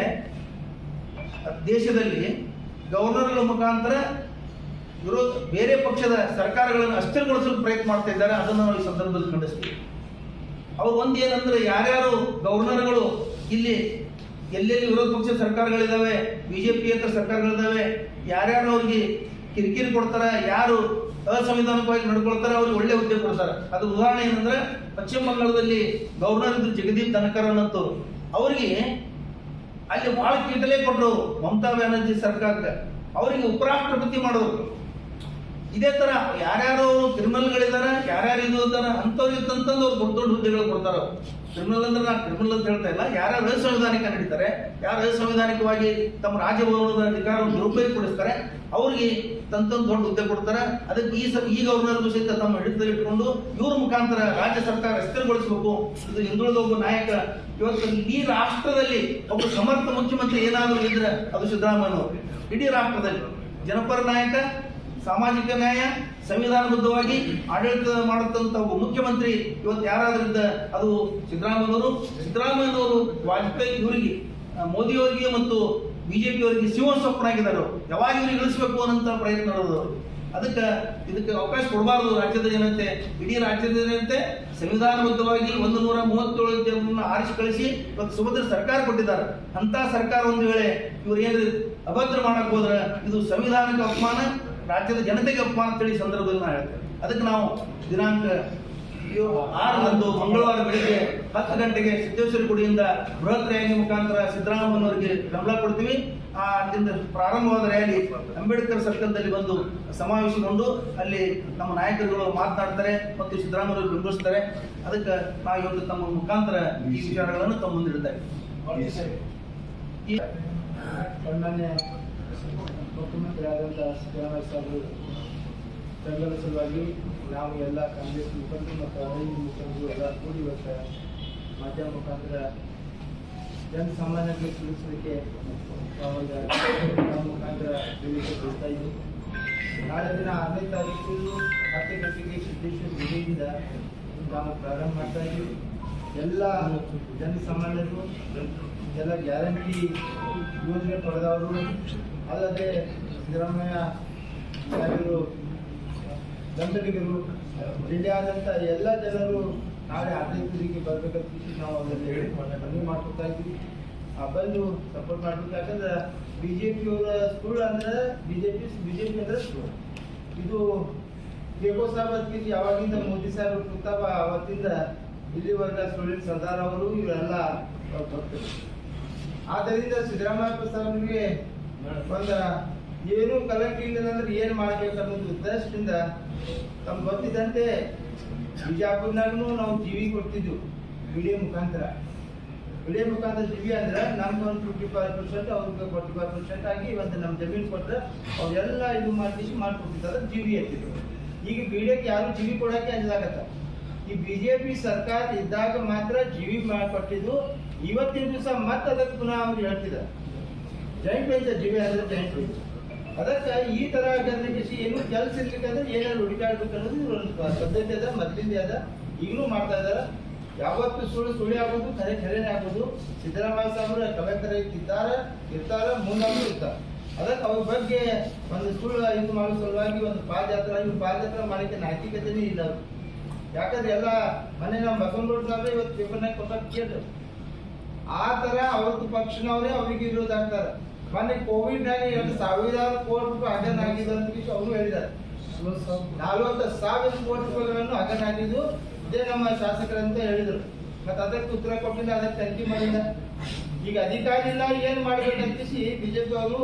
ದೇಶದಲ್ಲಿ ಗವರ್ನರ್ಗಳ ಮುಖಾಂತರ ವಿರೋಧ ಬೇರೆ ಪಕ್ಷದ ಸರ್ಕಾರಗಳನ್ನು ಅಸ್ಥಿರಗೊಳಿಸಲು ಪ್ರಯತ್ನ ಮಾಡ್ತಾ ಇದ್ದಾರೆ, ಅದನ್ನು ನಾವು ಈ ಸಂದರ್ಭದಲ್ಲಿ ಖಂಡಿಸ್ತೀವಿ. ಅವ್ರು ಒಂದು ಏನಂದ್ರೆ ಯಾರ್ಯಾರು ಗವರ್ನರ್ಗಳು ಇಲ್ಲಿ ಎಲ್ಲೆಲ್ಲಿ ವಿರೋಧ ಪಕ್ಷದ ಪಕ್ಷ ಸರ್ಕಾರಗಳಿದಾವೆ ಬಿಜೆಪಿಯೇತರ ಸರ್ಕಾರಗಳಿದ್ದಾವೆ ಯಾರ್ಯಾರು ಅವ್ರಿಗೆ ಕಿರಿಕಿರಿ ಕೊಡ್ತಾರ, ಯಾರು ಅಸಂವಿಧಾನಿಕವಾಗಿ ನಡ್ಕೊಳ್ತಾರ, ಅವ್ರಿಗೆ ಒಳ್ಳೆ ಉದ್ಯೋಗ ಕೊಡ್ತಾರೆ. ಅದು ಉದಾಹರಣೆ ಏನಂದ್ರೆ, ಪಶ್ಚಿಮ ಬಂಗಾಳದಲ್ಲಿ ಗವರ್ನರ್ ಇದ್ರು ಜಗದೀಪ್ ಧನಕರ್ ಅನ್ನಂತು ಅವ್ರಿಗೆ ಅಲ್ಲಿ ಬಹಳ ಕೀಟಲೇ ಕೊಟ್ಟರು ಮಮತಾ ಬ್ಯಾನರ್ಜಿ ಸರ್ಕಾರಕ್ಕೆ. ಅವರಿಗೆ ಉಪರಾಷ್ಟ್ರಪತಿ ಮಾಡೋರು. ಇದೇ ತರ ಯಾರ್ಯಾರೋ ಕ್ರಿಮಿನಲ್ಗಳಿದ್ದಾರೆ ಯಾರ್ಯಾರು ಇದು ಅಂತಾರೆ ಅಂತವ್ರಿಗೆ ತಂತಂದು ಅವ್ರು ದೊಡ್ಡ ದೊಡ್ಡ ಹುದ್ದೆಗಳು ಕೊಡ್ತಾರ ಕ್ರಿಮಿನಲ್ ಅಂದ್ರೆ ನಾನು ಕ್ರಿಮಿನಲ್ ಅಂತ ಹೇಳ್ತಾ ಇಲ್ಲ. ಯಾರ್ಯಾರು ಅಸಂವಿಧಾನಿಕ ನಡೀತಾರೆ, ಯಾರು ಅಸಂವಿಧಾನಿಕವಾಗಿ ತಮ್ಮ ರಾಜಭವನದ ಅಧಿಕಾರವನ್ನು ದುರುಪಯೋಗಪಡಿಸ್ತಾರೆ ಅವ್ರಿಗೆ ತಂತಂದು ದೊಡ್ಡ ಹುದ್ದೆ ಕೊಡ್ತಾರೆ. ಅದಕ್ಕೆ ಈ ಈ ಗವರ್ನರ್ಗೂ ಸಹಿತ ತಮ್ಮ ಹಿಡಿತದಲ್ಲಿ ಇಟ್ಕೊಂಡು ಇವ್ರ ಮುಖಾಂತರ ರಾಜ್ಯ ಸರ್ಕಾರ ಅಸ್ಥಿರಗೊಳಿಸಬೇಕು. ಇದು ಹಿಂದುಳಿದ ಒಬ್ಬ ನಾಯಕ. ಇವತ್ತು ಈ ರಾಷ್ಟ್ರದಲ್ಲಿ ಒಬ್ಬ ಸಮರ್ಥ ಮುಖ್ಯಮಂತ್ರಿ ಏನಾದರೂ ಇದ್ರೆ ಅದು ಸಿದ್ದರಾಮಯ್ಯ ಇಡೀ ರಾಷ್ಟ್ರದಲ್ಲಿ. ಜನಪರ ನಾಯಕ ಸಾಮಾಜಿಕ ನ್ಯಾಯ, ಸಂವಿಧಾನಬದ್ಧವಾಗಿ ಆಡಳಿತ ಮಾಡತಕ್ಕಂಥ ಒಬ್ಬ ಮುಖ್ಯಮಂತ್ರಿ ಇವತ್ತು ಯಾರಾದ್ರಿಂದ? ಅದು ಸಿದ್ದರಾಮಯ್ಯನವರು. ಸಿದ್ದರಾಮಯ್ಯನವರು ವಾಜಪೇಯಿ ಇವರಿಗೆ ಮೋದಿಯವರಿಗೆ ಮತ್ತು ಬಿಜೆಪಿ ಅವರಿಗೆ ಶಿವ ಸ್ವಪ್ನಾಗಿದ್ದಾರೆ ಅವ್ರು. ಯಾವಾಗ ಇವ್ರಿಗೆ ಇಳಿಸಬೇಕು ಅನ್ನಂತ ಪ್ರಯತ್ನ ನಡೆದವರು ಅದಕ್ಕೆ ಇದಕ್ಕೆ ಅವಕಾಶ ಕೊಡಬಾರದು ರಾಜ್ಯದ ಜನತೆ, ಇಡೀ ರಾಜ್ಯದ ಜನತೆ ಸಂವಿಧಾನಬದ್ಧವಾಗಿ ಒಂದು ನೂರ ಮೂವತ್ತೇಳು ಜನರನ್ನು ಆರಿಸಿ ಕಳಿಸಿ ಇವತ್ತು ಸುಭದ್ರ ಸರ್ಕಾರ ಕೊಟ್ಟಿದ್ದಾರೆ. ಅಂತ ಸರ್ಕಾರ ಒಂದು ವೇಳೆ ಇವ್ರು ಏನು ಅಭದ್ರ ಮಾಡಕ್ ಹೋದ್ರೆ ಇದು ಸಂವಿಧಾನಕ್ಕೆ ಅಪಮಾನ ರಾಜ್ಯದ ಜನತೆಗೆ ಅಪಮಾನ ಅಂತೇಳಿ ಸಂದರ್ಭದಲ್ಲಿ ನಾವು ಹೇಳ್ತೇವೆ ಅದಕ್ಕೆ ನಾವು ದಿನಾಂಕ ಆರರಂದು ಮಂಗಳವಾರ ಬೆಳಿಗ್ಗೆ ಹತ್ತು ಗಂಟೆಗೆ ಸಿದ್ದೇಶ್ವರ ಗುಡಿಯಿಂದ ಬೃಹತ್ ರ್ಯಾಲಿ ಮುಖಾಂತರ ಸಿದ್ದರಾಮಯ್ಯನವರಿಗೆ ಬೆಂಬಲ ಕೊಡ್ತೀವಿ. ಆ ಅಲ್ಲಿಂದ ಪ್ರಾರಂಭವಾದ ರ್ಯಾಲಿ ಅಂಬೇಡ್ಕರ್ ಸರ್ಕಲ್ದಲ್ಲಿ ಬಂದು ಸಮಾವೇಶಗೊಂಡು ಅಲ್ಲಿ ನಮ್ಮ ನಾಯಕರುಗಳು ಮಾತನಾಡ್ತಾರೆ ಮತ್ತು ಸಿದ್ದರಾಮಯ್ಯವರು ಬೆಂಬಲಿಸ್ತಾರೆ. ಅದಕ್ಕೆ ನಾವು ಇವತ್ತು ತಮ್ಮ ಮುಖಾಂತರ ಈ ವಿಚಾರಗಳನ್ನು ತಮ್ಮ ಮುಂದಿಡ್ತಾರೆ ಈ ಸನ್ಮಾನ್ಯ ಮುಖ್ಯಮಂತ್ರಿ ಆದಂಥ ಸಿದ್ದರಾಮಯ್ಯ ಸಾಹೇಬರು ಬೆಂಬಲ ಸಲುವಾಗಿ ನಾವು ಎಲ್ಲ ಕಾಂಗ್ರೆಸ್ ಮುಖಂಡರು ಮತ್ತು ಅರವಿಂದ ಮುಖಂಡರು ಎಲ್ಲ ಕೂಡಿ ಇವತ್ತು ಮಾಧ್ಯಮ ಮುಖಾಂತರ ಜನಸಾಮಾನ್ಯರಿಗೆ ತಿಳಿಸಲಿಕ್ಕೆ ನಾವು ಮುಖಾಂತರ ತಿಳಿಸಿ ಕೊಡ್ತಾ ಇದ್ದೀವಿ ನಾಳೆ ದಿನ ಆರನೇ ತಾರೀಕು ಹತ್ತು ಗಂಟೆಗೆ ಸಿದ್ದೇಶ್ವರ ಗುಡಿಯಿಂದ ನಾವು ಪ್ರಾರಂಭ ಮಾಡ್ತಾ ಇದ್ದೀವಿ ಎಲ್ಲ ಜನಸಾಮಾನ್ಯರು ಎಲ್ಲ ಗ್ಯಾರಂಟಿ ಯೋಜನೆ ಪಡೆದವರು, ಅಲ್ಲದೆ ಸಿದ್ದರಾಮಯ್ಯ ಸಾಹೇಬರು ಬೆಂಬಲಿಗರು ಆದಂಥ ಎಲ್ಲ ಜನರು ನಾಳೆ ಆಡಳಿತರಿಗೆ ಬರಬೇಕಂತ ನಾವು ಅದನ್ನು ಹೇಳಿ ಮನವಿ ಮಾಡ್ಕೊತಾ ಇದ್ವಿ. ಆ ಬಂದು ಸಪೋರ್ಟ್ ಮಾಡಬೇಕು. ಯಾಕಂದ್ರೆ ಬಿ ಜೆ ಪಿಯವರ ಸ್ಕೂಲ್ ಅಂದ್ರೆ B J P B J P ಅಂದ್ರೆ ಸ್ಕೂಲ್ ಇದು ಬೇಗೋ ಸಾಹೇಬ್ ಅದಕ್ಕಿಂತ ಯಾವಾಗಿಂದ ಮೋದಿ ಸಾಹೇಬ್ ಕೂತಾವ ಅವತ್ತಿಂದ ಇಲ್ಲಿವರೆಗ ಸುಳ್ಳಿನ ಸರ್ದಾರ್ ಅವರು, ಇವರೆಲ್ಲ ಭಕ್ತರು ಆದ್ದರಿಂದ ಸಿದ್ದರಾಮಯ್ಯ ಸಾಹೇಬರಿಗೆ ಒಂದ ಏನು ಕಲೆಕ್ಟ್ ಇಲ್ಲ ಅಂದ್ರೆ ಏನ್ ಮಾಡ್ಬೇಕು ಅನ್ನೋದು ಉದ್ದೇಶದಿಂದ ತಮ್ಗೆ ಗೊತ್ತಿದ್ದಂತೆ ಬಿಜಾಪುರ್ನಾಗೂ ನಾವು ಜೀವಿ ಕೊಡ್ತಿದ್ವು ವಿಡಿಯೋ ಮುಖಾಂತರ. ವಿಡಿಯೋ ಮುಖಾಂತರ ಜೀವಿ ಅಂದ್ರೆ ನಮ್ಗೆ ಒಂದು ಫಿಫ್ಟಿ ಫೈವ್ ಪರ್ಸೆಂಟ್ ಅವ್ರಿಗೆ ಫೋರ್ಟಿ ಫೈವ್ ಪರ್ಸೆಂಟ್ ಆಗಿ ಇವತ್ತು ನಮ್ಮ ಜಮೀನು ಕೊಟ್ಟರೆ ಅವರೆಲ್ಲ ಇದು ಮಾಡಿಸಿ ಮಾಡ್ಕೊಡ್ತಿದ್ದಾರೆ ಜೀವಿ ಎತ್ತಿದ್ರು ಈಗ ವಿಡಿಯೋಕ್ಕೆ ಯಾರು ಜೀವಿ ಕೊಡಕ್ಕೆ ಅಂಜಲಾಗತ್ತ ಈ ಬಿ ಜೆ ಪಿ ಸರ್ಕಾರ ಇದ್ದಾಗ ಮಾತ್ರ ಜೀವಿ ಮಾಡಿಕೊಟ್ಟಿದ್ದು ಇವತ್ತಿನ ದಿವಸ ಮತ್ತೆ ಅದಕ್ಕೆ ಪುನಃ ಅವ್ರು ಹೇಳ್ತಿದ್ದಾರೆ. ಜಾಯಿಂಟ್ ವೆಂಚರ್ ಜೀವಿ ಅಂದ್ರೆ ಜಾಯಿಂಟ್ ವೆಂಚರ್ ಅದಕ್ಕೆ ಈ ತರ ಕೃಷಿ ಏನು ಕೆಲಸ ಇರ್ಲಿಕ್ಕಂದ್ರೆ ಏನಾದ್ರು ಹುಡುಕಾಡ್ಬೇಕು ಅನ್ನೋದು ಒಂದು ಪದ್ಧತಿ ಅದ ಮೊದಲಿಂದ ಅದ. ಈಗಲೂ ಮಾಡ್ತಾ ಇದಾರೆ ಯಾವತ್ತು ಸುಳ್ಳು ಸುಳಿ ಆಗೋದು ಕರೆ ಖರೇನೆ ಆಗೋದು. ಸಿದ್ದರಾಮಯ್ಯ ಸಾಹುರ ಕಲೆಕ್ಟರ್ ಇದ್ದಾರೆ, ಇರ್ತಾರೆ ಮುಂದಾಗೂ ಇರ್ತಾರೆ. ಅದಕ್ಕೆ ಅವ್ರ ಬಗ್ಗೆ ಒಂದು ಸುಳ್ಳು ಇದು ಮಾಡೋ ಸಲುವಾಗಿ ಒಂದು ಪಾದಯಾತ್ರೆ, ಇವ್ರು ಪಾದಯಾತ್ರೆ ಮಾಡಲಿಕ್ಕೆ ನೈತಿಕತೆನೇ ಇಲ್ಲ. ಯಾಕಂದ್ರೆ ಎಲ್ಲ ಮನೆ ನಮ್ಮ ಬಸವನಗೌಡ ಇವತ್ತು ಪೇಪರ್ನಾಗ ಕೊಟ್ಟಾಗ ಕೇಳಿದ್ರು ಆ ತರ ಅವ್ರದ್ದು ಪಕ್ಷನವರೇ ಅವ್ರಿಗೆ ವಿರೋಧ ಆಗ್ತಾರೆ. ಮೊನ್ನೆ ಕೋವಿಡ್ನಲ್ಲಿ ಎರಡು ಸಾವಿರಾರು ಕೋಟಿ ರೂಪಾಯಿ ಹಗರಣ ಆಗಿದೆ ಅಂತ ಅವರು ಹೇಳಿದ್ದಾರೆ. ನಲವತ್ತು ಸಾವಿರ ಕೋಟಿ ರೂಪಾಯಿಗಳನ್ನು ಹಗರಣ ಆಗಿದ್ದು ಇದೇ ನಮ್ಮ ಶಾಸಕರಂತ ಹೇಳಿದ್ರು. ಮತ್ತೆ ಅದಕ್ಕೆ ಉತ್ತರ ಕೊಟ್ಟಿಲ್ಲ, ಅದಕ್ಕೆ ತನಿಖೆ ಮಾಡಿಲ್ಲ. ಈಗ ಅಧಿಕಾರಿ ಇಲ್ಲ, ಏನ್ ಮಾಡ್ಬೇಕಂತ ಬಿಜೆಪಿ ಅವರು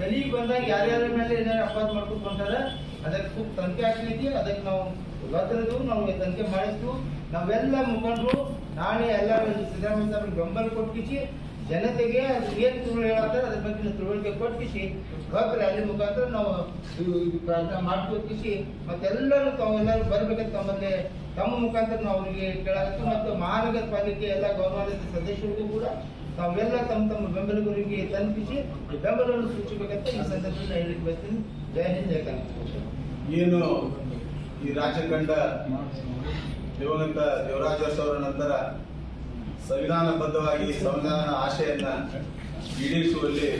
ಗಲಿಗೆ ಬಂದಾಗ ಯಾರ್ಯಾರ ಮೇಲೆ ಏನಾರು ಅಪರಾಧ ಮಾಡ್ಕೊಂಡು ಬಂದಾರೆ, ಅದಕ್ಕೆ खूप ತನಿಖೆ ಆಗ್ಲಿಕ್ಕೆ ಅದಕ್ಕೆ ನಾವು ಇವತ್ತರದು ನಾವು ತನಿಖೆ ಮಾಡಿಸ್ತು ನಾವೆಲ್ಲ ಮುಖಂಡರು ನಾಳೆ ಎಲ್ಲ ಸಿದ್ದರಾಮಯ್ಯ ಅವ್ರಿಗೆ ಬೆಂಬಲ ಕೊಟ್ಟಿಸಿ ಜನತೆಗೆ ಅದು ಏನ್ ಸುಳ್ಳು ಹೇಳತ್ತಾರೆ ಅದ್ರ ಬಗ್ಗೆ ತಿಳುವಳಿಕೆ ಕೊಟ್ಟಿಸಿ ಭಕ್ತ ರ್ಯಾಲಿ ಮುಖಾಂತರ ನಾವು ಪ್ರಾರ್ಥನೆ ಮಾಡ್ಕೊಟ್ಟಿಸಿ ಮತ್ತೆಲ್ಲರೂ ತಾವೆಲ್ಲರೂ ಬರ್ಬೇಕಂತ ತಮ್ಮಲ್ಲಿ ತಮ್ಮ ಮುಖಾಂತರ ನಾವು ಅವರಿಗೆ ಕೇಳಾಗುತ್ತೆ ಮತ್ತು ಮಹಾನಗರ ಪಾಲಿಕೆ ಎಲ್ಲ ಗೌರವಾನ್ವಿತ ಸದಸ್ಯರಿಗೂ ಕೂಡ ತಾವೆಲ್ಲ ತಮ್ಮ ತಮ್ಮ ಬೆಂಬಲಿಗರಿಗೆ ತಲುಪಿಸಿ ಬೆಂಬಲವನ್ನು ಸೂಚಿಸಬೇಕಂತ ಈ ಸಂದರ್ಭದಲ್ಲಿ ಹೇಳಿಕ್ಕೆ ಬರ್ತೀನಿ ಜಯ ಹಿಂದ್ ಏನು ಈ ಕಂಡ ದಿವಂಗತ ದೇವರಾಜ ಅವರ ನಂತರ ಸಂವಿಧಾನಬದ್ಧವಾಗಿ ಸಂವಿಧಾನ ಆಶಯನ್ನ ಈಡೇರಿಸುವಲ್ಲಿ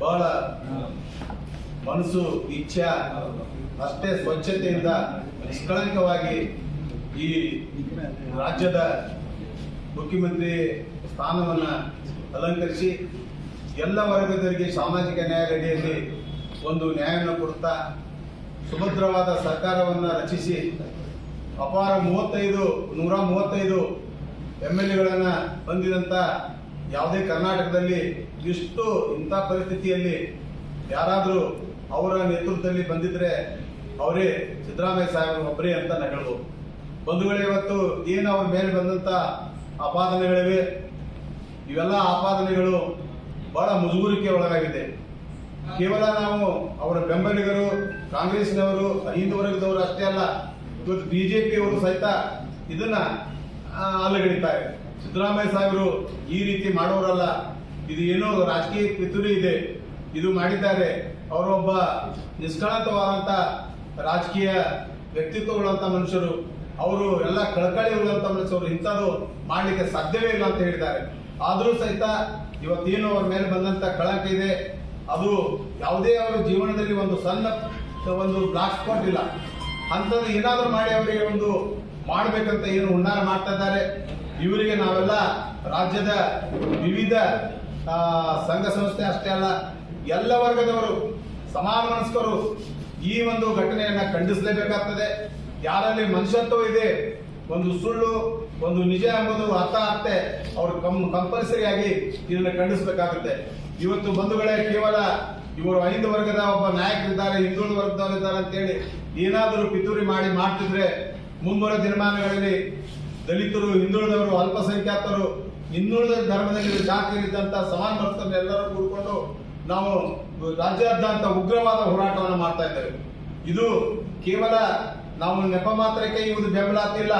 ಬಹಳ ಮನಸ್ಸು, ಇಚ್ಛೆ, ಅಷ್ಟೇ ಸ್ವಚ್ಛತೆಯಿಂದ ನಿಷ್ಕಳಂಕವಾಗಿ ಈ ರಾಜ್ಯದ ಮುಖ್ಯಮಂತ್ರಿ ಸ್ಥಾನವನ್ನ ಅಲಂಕರಿಸಿ ಎಲ್ಲ ವರ್ಗದವರಿಗೆ ಸಾಮಾಜಿಕ ನ್ಯಾಯಾಲಯದಲ್ಲಿ ಒಂದು ನ್ಯಾಯವನ್ನು ಕೊಡುತ್ತಾ ಸುಭದ್ರವಾದ ಸರ್ಕಾರವನ್ನು ರಚಿಸಿ ಅಪಾರ ಮೂವತ್ತೈದು, ನೂರ ಮೂವತ್ತೈದು ಎಂ ಎಲ್ ಎಗಳನ್ನ ಹೊಂದಿದಂತ ಯಾವುದೇ ಕರ್ನಾಟಕದಲ್ಲಿ ಇಷ್ಟು ಇಂಥ ಪರಿಸ್ಥಿತಿಯಲ್ಲಿ ಯಾರಾದರೂ ಅವರ ನೇತೃತ್ವದಲ್ಲಿ ಬಂದಿದ್ರೆ ಅವರೇ ಸಿದ್ದರಾಮಯ್ಯ ಸಾಹೇಬರು ಒಬ್ಬರೇ ಅಂತ ಹೇಳ್ಬೋದು. ಬಂಧುಗಳೇ, ಇವತ್ತು ಏನು ಅವ್ರ ಮೇಲೆ ಬಂದಂತ ಆಪಾದನೆಗಳಿವೆ? ಇವೆಲ್ಲ ಆಪಾದನೆಗಳು ಬಹಳ ಮುಜುಗುರಿಕೆ ಒಳಗಾಗಿದೆ. ಕೇವಲ ನಾವು ಅವರ ಬೆಂಬಲಿಗರು, ಕಾಂಗ್ರೆಸ್ನವರು ಹಿಂದೂ ವರ್ಗದವರು ಅಷ್ಟೇ ಅಲ್ಲ ಇವತ್ತು ಬಿಜೆಪಿಯವರು ಸಹಿತ ಇದನ್ನ ಅಲ್ಲಗಡಿತಾರೆ ಸಿದ್ದರಾಮಯ್ಯ ಸಾಹೇಬರು ಈ ರೀತಿ ಮಾಡೋರಲ್ಲ. ಇದು ಏನೋ ರಾಜಕೀಯ ಪಿತೂರಿ ಇದೆ. ಇದು ಮಾಡಿದ್ದಾರೆ. ಅವರೊಬ್ಬ ನಿಷ್ಕಳಂಕವಾದಂತ ರಾಜಕೀಯ ವ್ಯಕ್ತಿತ್ವಗಳಂತ ಮನುಷ್ಯರು. ಅವರು ಎಲ್ಲ ಕಳಕಳಿ ಉಳ್ಳಂತ ಮನುಷ್ಯರು ಇಂಥದ್ದು ಮಾಡ್ಲಿಕ್ಕೆ ಸಾಧ್ಯವೇ ಇಲ್ಲ ಅಂತ ಹೇಳಿದ್ದಾರೆ. ಆದರೂ ಸಹಿತ ಇವತ್ತೇನು ಅವ್ರ ಮೇಲೆ ಬಂದಂತ ಕಳಂಕ ಇದೆ. ಅದು ಯಾವುದೇ ಅವರ ಜೀವನದಲ್ಲಿ ಒಂದು ಸಣ್ಣ, ಒಂದು ಬ್ಲಾಕ್ ಸ್ಪಾಟ್ ಇಲ್ಲ. ಅಂಥದ್ದು ಏನಾದರೂ ಮಾಡಿ ಅವರಿಗೆ ಒಂದು ಮಾಡಬೇಕಂತ ಏನು ಹುನ್ನಾರ ಮಾಡ್ತಾ ಇದ್ದಾರೆ. ಇವರಿಗೆ ನಾವೆಲ್ಲ ರಾಜ್ಯದ ವಿವಿಧ ಸಂಘ ಸಂಸ್ಥೆ ಅಷ್ಟೇ ಅಲ್ಲ, ಎಲ್ಲ ವರ್ಗದವರು ಸಮಾನ ಮನಸ್ಕರು ಈ ಒಂದು ಘಟನೆಯನ್ನ ಖಂಡಿಸಲೇಬೇಕಾಗ್ತದೆ. ಯಾರಲ್ಲಿ ಮನುಷ್ಯತ್ವ ಇದೆ, ಒಂದು ಸುಳ್ಳು, ಒಂದು ನಿಜ ಎಂಬುದು ಅರ್ಥ ಆಗ್ತೆ, ಅವರು ಕಂ ಕಂಪಲ್ಸರಿ ಆಗಿ ಇದನ್ನ ಖಂಡಿಸಬೇಕಾಗುತ್ತೆ. ಇವತ್ತು ಬಂಧುಗಳೇ ಕೇವಲ ಇವರು ಐದು ವರ್ಗದ ಒಬ್ಬ ನಾಯಕರಿದ್ದಾರೆ, ಹಿಂದುಳಿದ ವರ್ಗದವರಿದ್ದಾರೆ ಅಂತೇಳಿ ಏನಾದರೂ ಪಿತೂರಿ ಮಾಡಿ ಮಾಡ್ತಿದ್ರೆ ಮುಂಬರುವ ದಿನಮಾನಗಳಲ್ಲಿ ದಲಿತರು, ಹಿಂದುಳಿದವರು, ಅಲ್ಪಸಂಖ್ಯಾತರು, ಹಿಂದುಳಿದ ಧರ್ಮದಲ್ಲಿ ಜಾತಿಯಲ್ಲಿದ್ದಂತಹ ಸಮಾನ ಮನಸ್ಕರನ್ನು ಎಲ್ಲರೂ ಕೂಡಿಕೊಂಡು ನಾವು ರಾಜ್ಯಾದ್ಯಂತ ಉಗ್ರವಾದ ಹೋರಾಟವನ್ನು ಮಾಡ್ತಾ ಇದ್ದೇವೆ. ಇದು ಕೇವಲ ನಾವು ನೆಪ ಮಾತ್ರಕ್ಕೆ ಇವರು ಬೆಂಬಲ ಆಗ್ತಿಲ್ಲ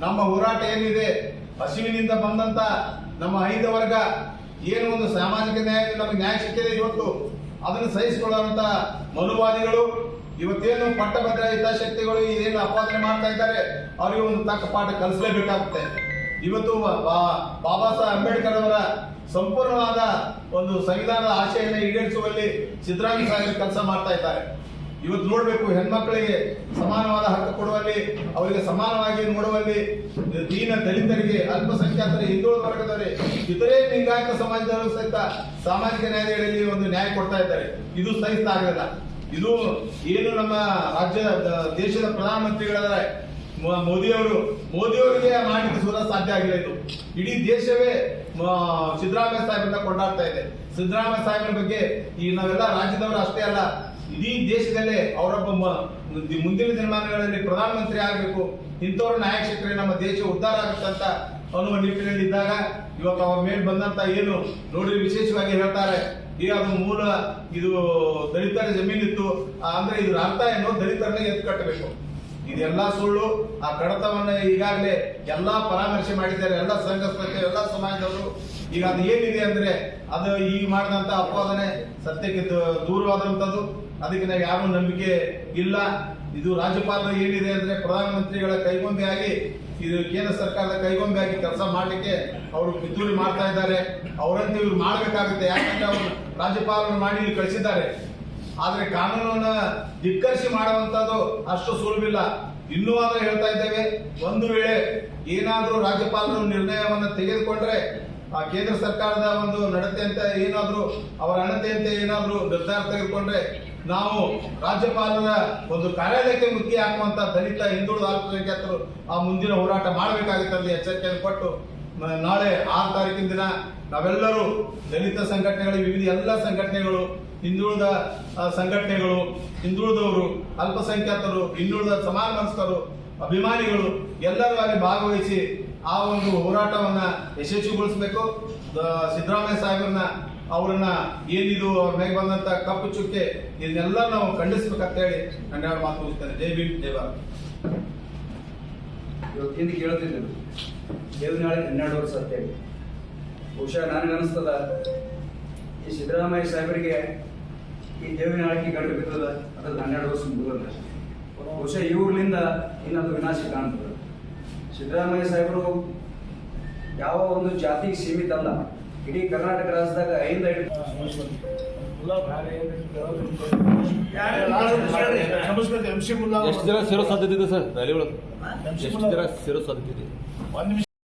ನಮ್ಮ ಹೋರಾಟ ಏನಿದೆ? ಹಸಿವಿನಿಂದ ಬಂದಂತ ನಮ್ಮ ಐದು ವರ್ಗ ಏನು ಒಂದು ಸಾಮಾಜಿಕ ನ್ಯಾಯ, ನಮಗೆ ನ್ಯಾಯ ಸಿಕ್ಕಿದೆ ಇವತ್ತು. ಅದನ್ನು ಸಹಿಸಿಕೊಳ್ಳುವಂತ ಮನುವಾದಿಗಳು ಇವತ್ತೇನು ಪಟ್ಟಭದ್ರ ಹಿತಾಶಕ್ತಿಗಳು ಇದೇನು ಅಪಾದನೆ ಮಾಡ್ತಾ ಇದ್ದಾರೆ, ಅವರಿಗೆ ಒಂದು ತಕ್ಕ ಪಾಠ ಕಲಿಸಲೇಬೇಕಾಗುತ್ತೆ. ಇವತ್ತು ಬಾಬಾ ಸಾಹೇಬ್ ಅಂಬೇಡ್ಕರ್ ಅವರ ಸಂಪೂರ್ಣವಾದ ಒಂದು ಸಂವಿಧಾನದ ಆಶೆಯನ್ನು ಈಡೇರಿಸುವಲ್ಲಿ ಸಿದ್ದರಾಮಯ್ಯ ಸಾಹೇಬ್ ಕೆಲಸ ಮಾಡ್ತಾ ಇದ್ದಾರೆ. ಇವತ್ತು ನೋಡಬೇಕು, ಹೆಣ್ಮಕ್ಳಿಗೆ ಸಮಾನವಾದ ಹಕ್ಕು ಕೊಡುವಲ್ಲಿ, ಅವರಿಗೆ ಸಮಾನವಾಗಿ ನೋಡುವಲ್ಲಿ, ದೀನ ದಲಿತರಿಗೆ, ಅಲ್ಪಸಂಖ್ಯಾತರ ಹಿಂದುಳಿದ ವರ್ಗದವರಿಗೆ, ಇತರೆ ಲಿಂಗಾಯತ ಸಮಾಜದವರು ಸಹಿತ ಸಾಮಾಜಿಕ ನ್ಯಾಯದಲ್ಲಿ ಒಂದು ನ್ಯಾಯ ಕೊಡ್ತಾ ಇದ್ದಾರೆ. ಇದು ಸಹಿಸಲಾಗಲ್ಲ ಇದು ಏನು ನಮ್ಮ ರಾಜ್ಯ ದೇಶದ ಪ್ರಧಾನಮಂತ್ರಿಗಳಾದ್ರೆ ಮೊ- ಮೋದಿಯವರು, ಮೋದಿಯವರಿಗೆ ಮಾಡಲಿಕ್ಕೆ ಸುರ ಸಾಧ್ಯ ಆಗಿಲ್ಲ ಇದು. ಇಡೀ ದೇಶವೇ ಸಿದ್ದರಾಮಯ್ಯ ಸಾಹೇಬರನ್ನ ಕೊಂಡಾಡ್ತಾ ಇದೆ. ಸಿದ್ದರಾಮಯ್ಯ ಸಾಹೇಬನ ಬಗ್ಗೆ ಈ ನಾವೆಲ್ಲ ರಾಜ್ಯದವರು ಅಷ್ಟೇ ಅಲ್ಲ, ಇಡೀ ದೇಶದಲ್ಲೇ ಅವರೊಬ್ಬ ಮುಂದಿನ ದಿನಮಾನಗಳಲ್ಲಿ ಪ್ರಧಾನಮಂತ್ರಿ ಆಗಬೇಕು, ಇಂಥವ್ರ ನಾಯಕ ನಮ್ಮ ದೇಶ ಉದ್ಧಾರ ಆಗುತ್ತಂತ ಅನ್ನುವ ನಿಟ್ಟಿನಲ್ಲಿ ಇದ್ದಾಗ ಇವತ್ತು ಅವ್ರ ಮೇಲೆ ಬಂದಂತ ಏನು ನೋಡಿ ವಿಶೇಷವಾಗಿ ಹೇಳ್ತಾರೆ ಈ ಅದು ಮೂಲ, ಇದು ದಲಿತರ ಜಮೀನಿತ್ತು ಅಂದ್ರೆ ಇದ್ರ ಅರ್ಥ ಏನು ದಲಿತರನ್ನ ಎತ್ತು ಕಟ್ಟಬೇಕು. ಇದೆಲ್ಲ ಸುಳ್ಳು, ಆ ಕಡತವನ್ನ ಈಗಾಗಲೇ ಎಲ್ಲಾ ಪರಾಮರ್ಶೆ ಮಾಡಿದ್ದಾರೆ, ಎಲ್ಲ ಸಂಘ ಸಂಸ್ಥೆ, ಎಲ್ಲ ಸಮಾಜದವರು. ಈಗ ಅದು ಏನಿದೆ ಅಂದ್ರೆ, ಅದು ಈಗ ಮಾಡಿದಂತ ಅಪವಾದನೆ ಸತ್ಯಕ್ಕೆ ದೂರವಾದಂತದ್ದು. ಅದಕ್ಕೆ ನಾವು ಯಾರು ನಂಬಿಕೆ ಇಲ್ಲ. ಇದು ರಾಜ್ಯಪಾಲರು ಏನಿದೆ ಅಂದ್ರೆ ಪ್ರಧಾನಮಂತ್ರಿಗಳ ಕೈಗೊಂಬೆಯಾಗಿ ಇದು ಕೇಂದ್ರ ಸರ್ಕಾರದ ಕೈಗೊಂಬೆಯಾಗಿ ಕೆಲಸ ಮಾಡಲಿಕ್ಕೆ ಅವರು ಪಿತೂರಿ ಮಾಡ್ತಾ ಇದ್ದಾರೆ. ಅವರಂತೆ ಇವ್ರು ಮಾಡಬೇಕಾಗುತ್ತೆ. ಯಾಕಂದ್ರೆ ಅವರು ರಾಜ್ಯಪಾಲರು ಮಾಡಿ ಇಲ್ಲಿ ಕಳಿಸಿದ್ದಾರೆ. ಆದ್ರೆ ಕಾನೂನನ್ನ ಧಿಕ್ಕರಿಸಿ ಮಾಡುವಂತದ್ದು ಅಷ್ಟು ಸುಲಭಿಲ್ಲ ಇನ್ನೂ ಆದ್ರೆ ಹೇಳ್ತಾ ಇದ್ದೇವೆ, ಒಂದು ವೇಳೆ ಏನಾದರೂ ರಾಜ್ಯಪಾಲರು ನಿರ್ಣಯವನ್ನ ತೆಗೆದುಕೊಂಡ್ರೆ ಆ ಕೇಂದ್ರ ಸರ್ಕಾರದ ಒಂದು ನಡತೆ ಅಂತ ಏನಾದರೂ, ಅವರ ಅಣತೆ ಅಂತ ಏನಾದ್ರೂ ನಿರ್ಧಾರ ತೆಗೆದುಕೊಂಡ್ರೆ ನಾವು ರಾಜ್ಯಪಾಲರ ಒಂದು ಕಾರ್ಯಾಲಯಕ್ಕೆ ಮುಖ್ಯ ಹಾಕುವಂತ ದಲಿತ ಹಿಂದುಳಿದ ಅಲ್ಪಸಂಖ್ಯಾತರು ಆ ಮುಂದಿನ ಹೋರಾಟ ಮಾಡಬೇಕಾಗುತ್ತೆ. ಅಲ್ಲಿ ಎಚ್ಚರಿಕೆಯನ್ನು ಕೊಟ್ಟು ನಾಳೆ ಆರು ತಾರೀಕಿನ ದಿನ ನಾವೆಲ್ಲರೂ ದಲಿತ ಸಂಘಟನೆಗಳು ವಿವಿಧ ಎಲ್ಲ ಸಂಘಟನೆಗಳು, ಹಿಂದುಳಿದ ಸಂಘಟನೆಗಳು, ಹಿಂದುಳಿದವರು, ಅಲ್ಪಸಂಖ್ಯಾತರು, ಹಿಂದುಳಿದ ಸಮಾನ ಮನಸ್ಕರು, ಅಭಿಮಾನಿಗಳು ಎಲ್ಲರೂ ಅಲ್ಲಿ ಭಾಗವಹಿಸಿ ಆ ಒಂದು ಹೋರಾಟವನ್ನ ಯಶಸ್ವಿಗೊಳಿಸಬೇಕು. ಸಿದ್ದರಾಮಯ್ಯ ಸಾಹೇಬ್ರನ್ನ ಅವ್ರನ್ನ ಏನಿದು ಅವ್ರ ಮೇಲೆ ಬಂದಂತ ಕಪ್ಪು ಚುಕ್ಕೆ, ಇದನ್ನೆಲ್ಲ ನಾವು ಖಂಡಿಸ್ಬೇಕಂತ ಹೇಳಿ ನನ್ನ ಎರಡು ಮಾತು ಮುಗಿಸ್ತೇನೆ. ಜೈ ಭೀಮ್, ಜೈ ಭಾರತ್. ಇವತ್ತಿಂದ ಕೇಳ್ತಿದ್ದರು ದೇವನಾಳೆ ಹನ್ನೆರಡು ವರ್ಷ ಅಂತೇಳಿ ಬಹುಶಃ ನನಗನ್ನಿಸ್ತದ ಈ ಸಿದ್ದರಾಮಯ್ಯ ಸಾಹೇಬರಿಗೆ ಈ ದೇವನಾಳಕ್ಕೆ ಗಂಟು ಬಿದ್ದದ ಅದ್ರಲ್ಲಿ ಹನ್ನೆರಡು ವರ್ಷ ಮುಗಿದ ಬಹುಶಃ ಇವ್ರಲಿಂದ ಇನ್ನೊಂದು ವಿನಾಶ ಕಾಣ್ತದೆ. ಸಿದ್ದರಾಮಯ್ಯ ಸಾಹೇಬರು ಯಾವ ಒಂದು ಜಾತಿಗೆ ಸೀಮಿತ ಅಲ್ಲ ಇಡೀ ಕರ್ನಾಟಕ ರಾಜ್ಯದಾಗ ಐದು ಐದು ಎಂ ಸಿ ಮುಲ್ಲಾ ಎಷ್ಟು ಜನ ಸೇರೋ ಸಾಧ್ಯತೆ ಇದೆ ಸರ್? ರ್ಯಾಲಿ ಒಳಗೆ ಎಷ್ಟು ಜನ ಸೇರೋ ಸಾಧ್ಯತೆ ಇದೆ? ಒಂದ್ ನಿಮಿಷ